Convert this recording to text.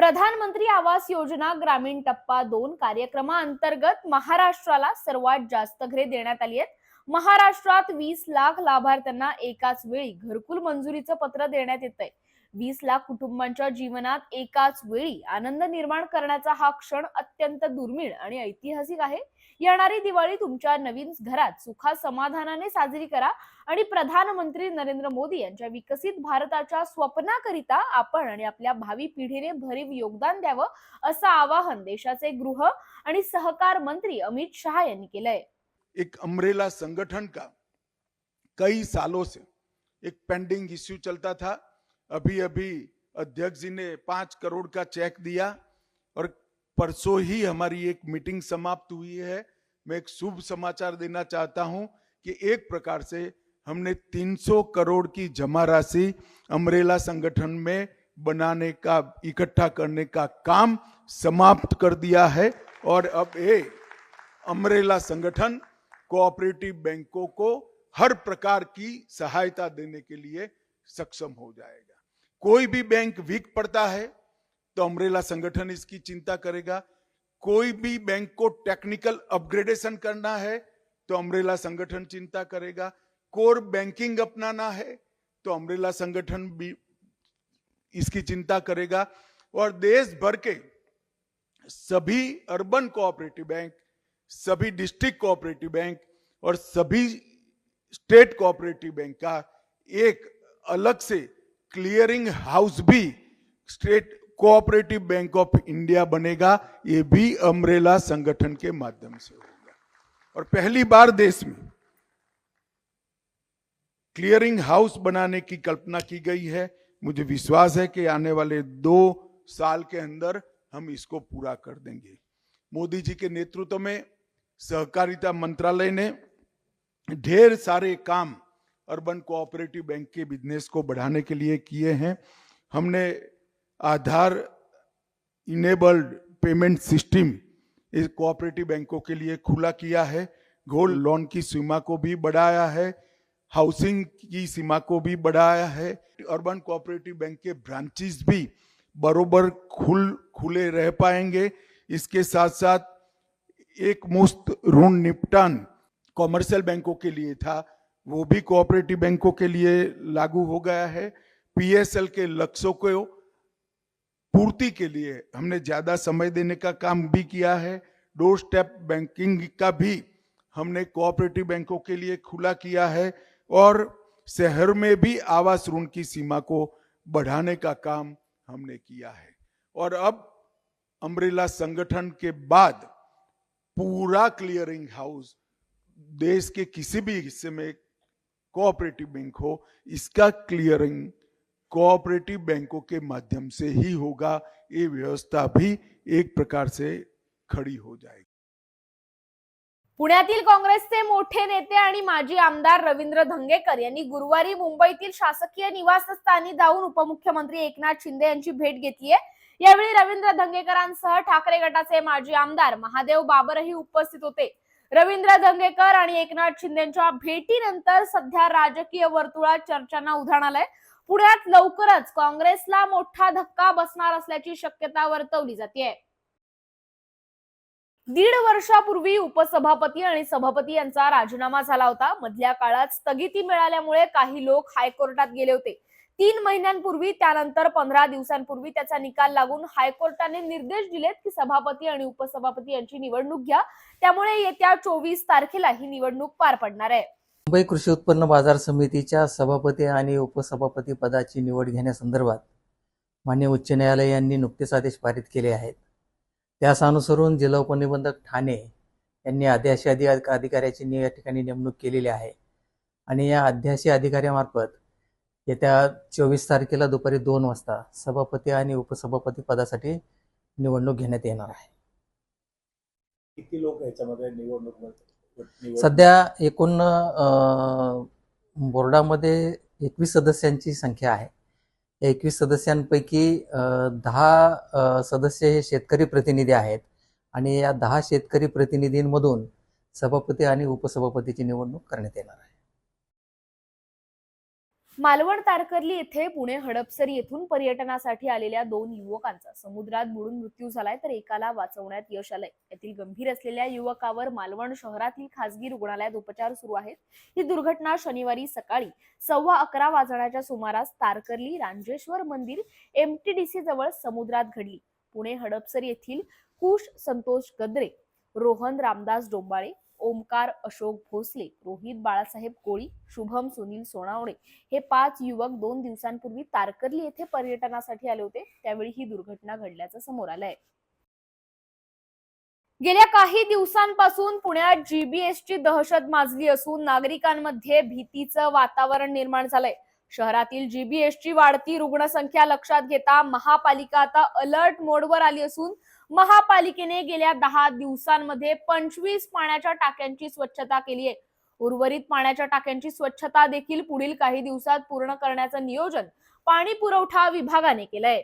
प्रधानमंत्री आवास योजना ग्रामीण टप्पा दोन कार्यक्रमाअंतर्गत महाराष्ट्राला सर्वात जास्त घरे देण्यात आली आहेत. महाराष्ट्रात वीस लाख लाभार्थ्यांना एकाच वेळी घरकुल मंजुरीचं पत्र देण्यात येत आहे वीस लाख कुटुंबांच्या जीवनात एकाच वेळी आनंद निर्माण करण्याचा हा क्षण अत्यंत दुर्मिळ आणि ऐतिहासिक आहे. येणारी दिवाळी तुमच्या नवीन घरात सुखा समाधानाने साजरी करा आणि प्रधानमंत्री नरेंद्र मोदी यांच्या विकसित भारताच्या स्वप्नाकरिता आपण आणि आपल्या भावी पिढीने भरीव योगदान द्यावं असं आवाहन देशाचे गृह आणि सहकार मंत्री अमित शहा यांनी केलंय. एक अमरेला संगठन का? कई सालों से एक पेंडिंग इश्यू चलता था. अभी अभी अध्यक्ष जी ने पाँच करोड़ का चेक दिया और परसों ही हमारी एक मीटिंग समाप्त हुई है। मैं एक शुभ समाचार देना चाहता हूँ कि एक प्रकार से हमने 300 करोड़ की जमा राशि अमरेला संगठन में बनाने का, इकट्ठा करने का काम समाप्त कर दिया है और अब ये अमरेला संगठन कोऑपरेटिव बैंकों को हर प्रकार की सहायता देने के लिए सक्षम हो जाएगा। कोई भी बैंक वीक पड़ता है तो अमरेला संगठन इसकी चिंता करेगा। कोई भी बैंक को टेक्निकल अपग्रेडेशन करना है तो अमरेला संगठन चिंता करेगा। कोर बैंकिंग अपनाना है तो अमरेला संगठन भी इसकी चिंता करेगा। और देश भर के सभी अर्बन कोऑपरेटिव बैंक, सभी डिस्ट्रिक्ट कोऑपरेटिव बैंक और सभी स्टेट कोऑपरेटिव बैंक का एक अलग से क्लियरिंग हाउस भी state cooperative bank of India बनेगा, ये भी अमरेला संगठन के माध्यम से होगा। और पहली बार देश में क्लियरिंग हाउस बनाने की कल्पना की गई है। मुझे विश्वास है कि आने वाले दो साल के अंदर हम इसको पूरा कर देंगे। मोदी जी के नेतृत्व में सहकारिता मंत्रालय ने ढेर सारे काम अर्बन कोऑपरेटिव बैंक के बिज़नेस को बढ़ाने के लिए किए हैं। हमने आधार इनेबल्ड पेमेंट सिस्टम इस कोऑपरेटिव बैंकों के लिए खुला किया है। गोल्ड लोन की सीमा को भी बढ़ाया है। हाउसिंग की सीमा को भी बढ़ाया है। अर्बन कोऑपरेटिव बैंक के ब्रांचेस भी बरोबर खुल, खुले रह पाएँगे। इसके साथ साथ एक मुश्त ऋण निपटान कॉमर्शियल बैंकों के लिए था। वो भी कोऑपरेटिव बैंकों के लिए लागू हो गया है। पीएसएल के लक्ष्यों को पूर्ति के लिए हमने ज़्यादा समय देने का काम भी किया है। डोर स्टेप बैंकिंग का भी हमने कोऑपरेटिव बैंकों के लिए खुला किया है और शहर में भी आवास ऋण की सीमा को बढ़ाने का काम हमने किया है। और अब अम्ब्रेला संगठन के बाद पूरा क्लियरिंग हाउस देश के किसी भी हिस्से में कोऑपरेटिव बैंक हो इसका क्लियरिंग कोऑपरेटिव बैंकों के माध्यम से ही होगा। ये व्यवस्था भी एक प्रकार से खड़ी हो जाएगी। पुण्यातील काँग्रेसचे मोठे नेते आणि माजी आमदार रवींद्र धंगेकर यांनी गुरुवारी मुंबईतील शासकीय निवासस्थानी जाऊन उपमुख्यमंत्री एकनाथ शिंदे यांची भेट घेतली आहे यावेळी रवींद्र धंगेकरांसह ठाकरे गटाचे माजी आमदार महादेव बाबरही उपस्थित होते. रवींद्र धंगेकर आणि एकनाथ शिंदेच्या भेटीनंतर सध्या राजकीय वर्तुळात चर्चांना उधाण आलंय. पुण्यात लवकरच काँग्रेसला मोठा धक्का बसणार असल्याची शक्यता वर्तवली जाते दीड वर्षापूर्वी उपसभापती आणि सभापती यांचा राजीनामा झाला होता. मधल्या काळात स्थगिती मिळाल्यामुळे काही लोक हायकोर्टात गेले होते. तीन महिन्यांपूर्वी त्यानंतर पंधरा दिवसांपूर्वी त्याचा निकाल लागून हायकोर्टाने निर्देश दिलेत की सभापती आणि उपसभापती यांची निवडणूक घ्या. त्यामुळे येत्या चोवीस तारखेला ही निवडणूक पार पडणार आहे. मुंबई कृषी उत्पन्न बाजार समितीच्या सभापती आणि उपसभापती पदाची निवड घेण्यासंदर्भात मान्य उच्च न्यायालय यांनी नुकतेच आदेश पारित केले आहेत. त्यास अनुसरून जिल्हा उपनिबंधक ठाणे यांनी अध्याशी अधि- अधिकाऱ्याची या ठिकाणी नेमणूक केलेली आहे. आणि या अध्याशी अधिकाऱ्यामार्फत येत्या चोवीस तारखेला दुपारी दोन वाजता सभापती आणि उपसभापती पदासाठी निवडणूक घेण्यात येणार आहे. किती लोक याच्यामध्ये निवडणूक निवड- सध्या एकूण बोर्डामध्ये एकवीस सदस्यांची संख्या आहे. या एकवीस सदस्यांपैकी दहा सदस्य हे शेतकरी प्रतिनिधी आहेत आणि या दहा शेतकरी प्रतिनिधींमधून सभापती आणि उपसभापतीची निवडणूक करण्यात येणार आहे. मालवण तारकर्ली येथे पुणे हडपसर येथून पर्यटनासाठी आलेल्या दोन युवकांचा समुद्रात बुडून मृत्यू झालाय तर एकाला वाचवण्यात यश आलंय. यातील गंभीर असलेल्या युवकावर मालवण शहरातील खासगी रुग्णालयात उपचार सुरू आहेत. ही दुर्घटना शनिवारी सकाळी सव्वा अकरा वाजण्याच्या सुमारास तारकर्ली रांजेश्वर मंदिर एमटीडीसी जवळ समुद्रात घडली. पुणे हडपसर येथील कुश संतोष गद्रे रोहन रामदास डोंबाळे ओमकार अशोक भोसले रोहित बाळासाहेब कोळी शुभम सुनील सोनावणे हे पाच युवक दोन दिवसांपूर्वी तारकर्ली येथे पर्यटनासाठी आले होते. त्यावेळी ही दुर्घटना घडल्याचं समोर आलंय. गेल्या काही दिवसांपासून पुण्यात जीबीएसची दहशत माजली असून नागरिकांमध्ये भीतीचं वातावरण निर्माण झालंय. शहरातील जीबीएसची वाढती रुग्णसंख्या लक्षात घेता महापालिका आता अलर्ट मोडवर आली असून महापालिकेने गेल्या दहा दिवसांमध्ये पंचवीस पाण्याच्या टाक्यांची स्वच्छता केली आहे. उर्वरित पाण्याच्या टाक्यांची स्वच्छता देखील पुढील काही दिवसात पूर्ण करण्याचं नियोजन पाणी पुरवठा विभागाने केलंय.